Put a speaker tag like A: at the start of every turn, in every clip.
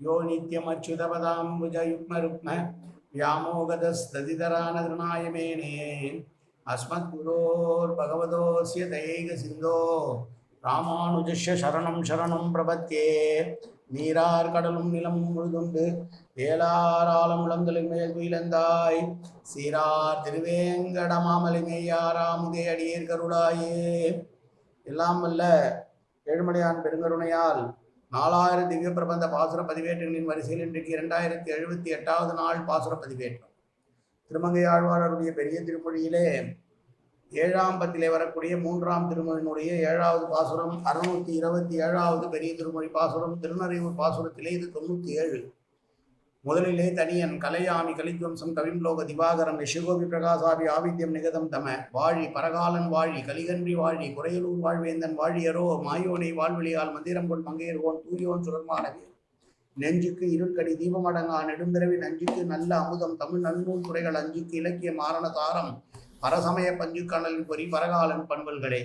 A: यो नित्यमच्युतपदाम्बुजयुग्मरुक्म व्यामोगतस्तदितरानगृणाय मेने अस्मद्गुरोर्भगवतोऽस्य दैकसिन्धो ராமானுஜஸ்ய சரணம் சரணம் பிரபத்தியே நீரார் கடலும் நிலம் முழுதுண்டு வேளாராலம் இளந்தலின் மேல் துயிலந்தாய் சீரார் திருவேங்கடமாமலை மேயாராமுதே அடியேர் கருளாயே எல்லாம் வல்ல ஏழுமலையான் பெருங்கருணையால் நாலாயிரம் திவ்ய பிரபந்த பாசுர பதிவேற்றங்களின் வரிசையில் இன்றைக்கு இரண்டாயிரத்தி எழுபத்தி எட்டாவது நாள் பாசுர பதிவேற்றம். திருமங்கை ஆழ்வாரருடைய பெரிய திருமொழியிலே ஏழாம் பத்திலே வரக்கூடிய மூன்றாம் திருமொழியினுடைய ஏழாவது பாசுரம் அறுநூத்தி இருபத்தி ஏழாவது பெரிய திருமொழி பாசுரம் திருநறையூர் பாசுரத்திலே இது தொண்ணூத்தி ஏழு. முதலிலே தனியன் கலையாமி கலித்வம்சம் கவிம்லோக திவாகரம் யசுகோபி பிரகாசாபி ஆவித்யம் நிகதம் தம. வாழி பரகாலன் வாழி கலிகன்றி வாழி குறையலூர் வாழ்வேந்தன் வாழியரோ மாயோனை வாழ்வெளியால் மந்திரம் கொள் மங்கையர்கோன் தூயோன் சுரர்மானவே நெஞ்சுக்கு இருட்கடி தீபமடங்கா நெடுந்திரவி நஞ்சுக்கு நல்ல அமுதம் தமிழ் நன்னூல் துறைகள் அஞ்சுக்கு இலக்கிய மாரண தாரம். பரசமய பஞ்சுக்கணலின் பொறி பரகாலன் பண்பல்களே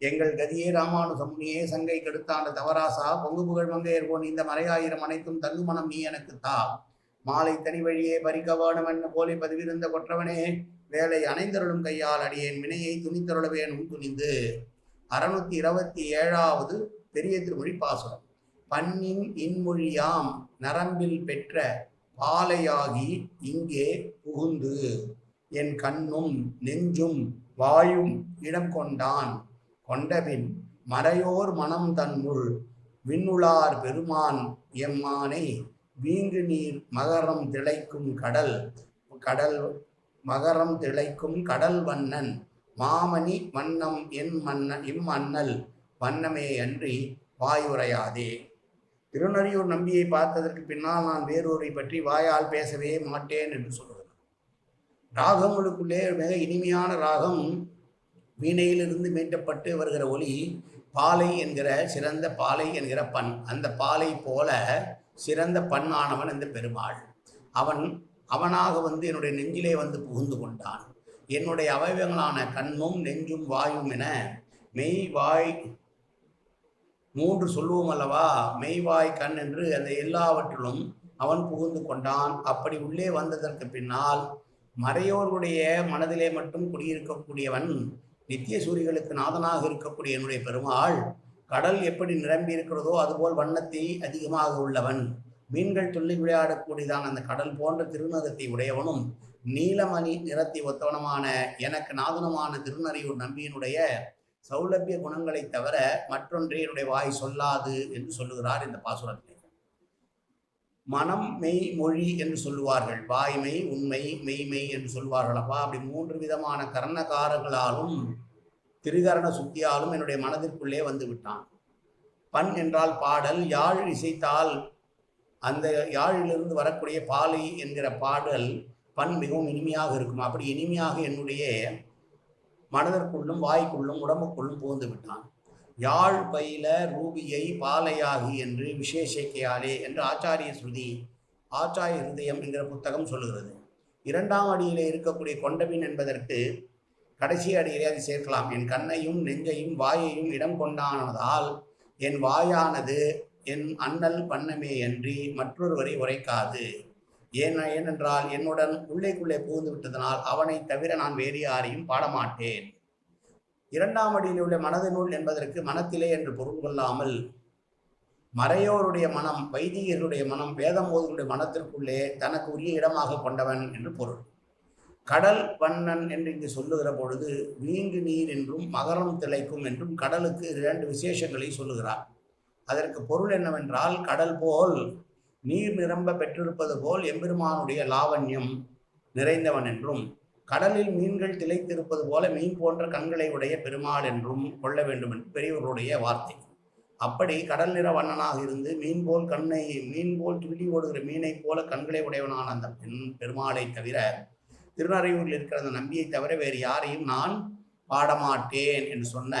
A: எங்கள் கதியே ராமானுசமுனியே சங்கை கெடுத்தாண்ட தவராசா. பொங்கு புகழ் மங்கையர்கோன் இந்த மறையாயிரம் அனைத்தும் தங்குமணம் நீ எனக்கு தா. மாலை தனி வழியே பறிக்க வேணும் போலே பதிவிருந்த கொற்றவனே வேலை அணைந்தருளும் கையால் அடியேன் வினையை துணித்தருளவேன் உன் துணிந்து. அறுநூத்தி இருபத்தி ஏழாவது பெரிய திருமொழி பாசுரம் பண்ணின் இன்மொழியாம் நரம்பில் பெற்ற பாலையாகி இங்கே புகுந்து என் கண்ணும் நெஞ்சும் வாயும் இடம் கொண்டான். கொண்டபின் மறையோர் மனம் தன்னுள் விண்ணுளார் பெருமான் எம்மானை வீங்கு நீர் மகரம் திளைக்கும் கடல் கடல் மகரம் திளைக்கும் கடல் வண்ணன். மாமணி வண்ணம் என் மன்ன இம்மன்னல் வண்ணமே அன்றி வாயுரையாதே. திருநறியூர் நம்பியை பார்த்ததற்கு பின்னால் நான் வேறொரை பற்றி வாயால் பேசவே மாட்டேன் என்று சொல்கிறேன் ராகங்களுக்குள்ளே மிக இனிமையான ராகம் வீணையிலிருந்து மீட்டப்பட்டு வருகிற ஒளி பாலை என்கிற சிறந்த பாலை என்கிற பண் அந்த பாலை போல சிறந்த பண்ணானவன் இந்த பெருமாள். அவன் அவனாக வந்து என்னுடைய நெஞ்சிலே வந்து புகுந்து கொண்டான். என்னுடைய அவயவங்களான கண்ணும் நெஞ்சும் வாயும் என மெய் வாய் மூன்று சொல்லுவோம் அல்லவா? மெய்வாய் கண் என்று அந்த எல்லாவற்றிலும் அவன் புகுந்து கொண்டான். அப்படி உள்ளே வந்ததற்கு பின்னால் மறையோர்களுடைய மனதிலே மட்டும் குடியிருக்கக்கூடியவன் நித்திய சூரிகளுக்கு நாதனாக இருக்கக்கூடிய என்னுடைய பெருமாள் கடல் எப்படி நிரம்பி இருக்கிறதோ அதுபோல் வண்ணத்தை அதிகமாக உள்ளவன். மீன்கள் துள்ளி விளையாடக்கூடியதான் அந்த கடல் போன்ற திருநகத்தை உடையவனும் நீலமணி நிறத்தை ஒத்தவனமான எனக்கு நாதனமான திருநறையூர் நம்பியினுடைய சௌலபிய குணங்களை தவிர மற்றொன்றே என்னுடைய வாய் சொல்லாது என்று சொல்லுகிறார் இந்த பாசுரத்தில். மனம் மெய் மொழி என்று சொல்லுவார்கள். வாய்மை உண்மை மெய்மை என்று சொல்வார்கள். அப்பா அப்படி மூன்று விதமான கர்ணகாரங்களாலும் திரிகரண சுத்தியாலும் என்னுடைய மனதிற்குள்ளே வந்து விட்டான். பண் என்றால் பாடல் யாழ் இசைத்தால் அந்த யாழிலிருந்து வரக்கூடிய பாலை என்கிற பாடல் பண் மிகவும் இனிமையாக இருக்கும். அப்படி இனிமையாக என்னுடைய மனதிற்குள்ளும் வாய்க்குள்ளும் உடம்புக்குள்ளும் புகுந்து விட்டான். யாழ் பயில ரூபியை பாலையாகி என்று விசேஷிக்கையாலே என்று ஆச்சாரிய ஸ்ருதி ஆச்சாரிய ஹிருதயம் என்கிற புத்தகம் சொல்லுகிறது. இரண்டாம் அடியிலே இருக்கக்கூடிய கொண்டபின் என்பதற்கு கடைசி அடியிலே அதை சேர்க்கலாம். என் கண்ணையும் நெஞ்சையும் வாயையும் இடம் கொண்டானதால் என் வாயானது என் அண்ணல் பண்ணமே அன்றி மற்றொருவரை உரைக்காது. ஏன் ஏனென்றால் என்னுடன் உள்ளேக்குள்ளே புகுந்து விட்டதனால் அவனை தவிர நான் வேறு யாரையும் பாடமாட்டேன். இரண்டாம் அடியில் உள்ள மனதினுள் என்பதற்கு மனத்திலே என்று பொருள் கொள்ளாமல் மறையோருடைய மனம் வைதிகர்களுடைய மனம் வேதம் வேதமோதனுடைய மனத்திற்குள்ளே தனக்கு உரிய இடமாக கொண்டவன் என்று பொருள். கடல் வண்ணன் என்று இங்கு சொல்லுகிற பொழுது வீங்கு நீர் என்றும் மகரம் திளைக்கும் என்றும் கடலுக்கு இரண்டு விசேஷங்களை சொல்லுகிறார். அதற்கு பொருள் என்னவென்றால் கடல் போல் நீர் நிரம்ப பெற்றிருப்பது போல் எம்பெருமானுடைய லாவண்யம் நிறைந்தவன் என்றும் கடலில் மீன்கள் திளைத்திருப்பது போல மீன் போன்ற கண்களை உடைய பெருமாள் என்றும் கொள்ள வேண்டும் என்று பெரியவர்களுடைய வார்த்தை. அப்படி கடல் நிற வண்ணனாக இருந்து மீன் போல் கண்ணை மீன் போல் துள்ளி ஓடுகிற மீனைப் போல கண்களை உடையவனான அந்த பெண் பெருமாளை தவிர திருநறையூரில் இருக்கிற அந்த நம்பியை தவிர வேறு யாரையும் நான் பாடமாட்டேன் என்று சொன்ன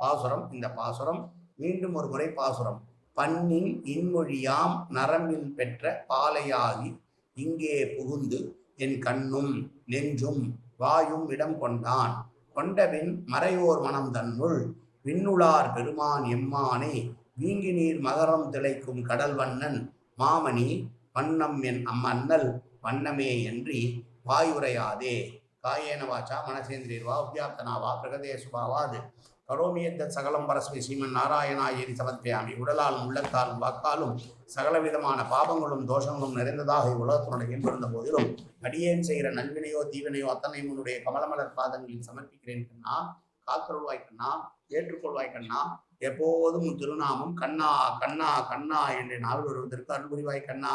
A: பாசுரம் இந்த பாசுரம் மீண்டும் ஒரு முறை பாசுரம். பண்ணின் இன்மொழியாம் நரம்பில் பெற்ற பாலையாகி இங்கே புகுந்து என் கண்ணும் நெஞ்சும் வாயும் இடம் கொண்டான். கொண்டபின் மறையோர் மனம் தன்னுள் விண்ணுளார் பெருமான் எம்மானே வீங்கி நீர் மகரம் திளைக்கும் கடல் வண்ணன் மாமணி வண்ணம் என் அம்மன்னல் வண்ணமே என்று வாயுரையாதே. காயேன வாச்சா மனசேந்திரியர்வா உத்தியாப்தனாவா பிரகதேசுபாவாது கரோமியத்த சகலம் பரஸ்மை ஸ்ரீமன் நாராயணாயேரி சமர்ப்பியாமி. உடலாலும் உள்ளத்தாலும் வாக்காலும் சகலவிதமான பாபங்களும் தோஷங்களும் நிறைந்ததாக இவ்வுலகத்தினுடைய என்பிருந்த போதிலும் அடியேன் செய்கிற நல்வினையோ தீவினையோ அத்தனை உன்னுடைய கமலமலர் பாதங்களில் சமர்ப்பிக்கிறேன் கண்ணா. காத்தருள்வாய் கண்ணா ஏற்றுக்கொள்வாய் கண்ணா. எப்போதும் திருநாமம் கண்ணா கண்ணா கண்ணா என்று நாவல் வருவதற்கு அருள் கண்ணா.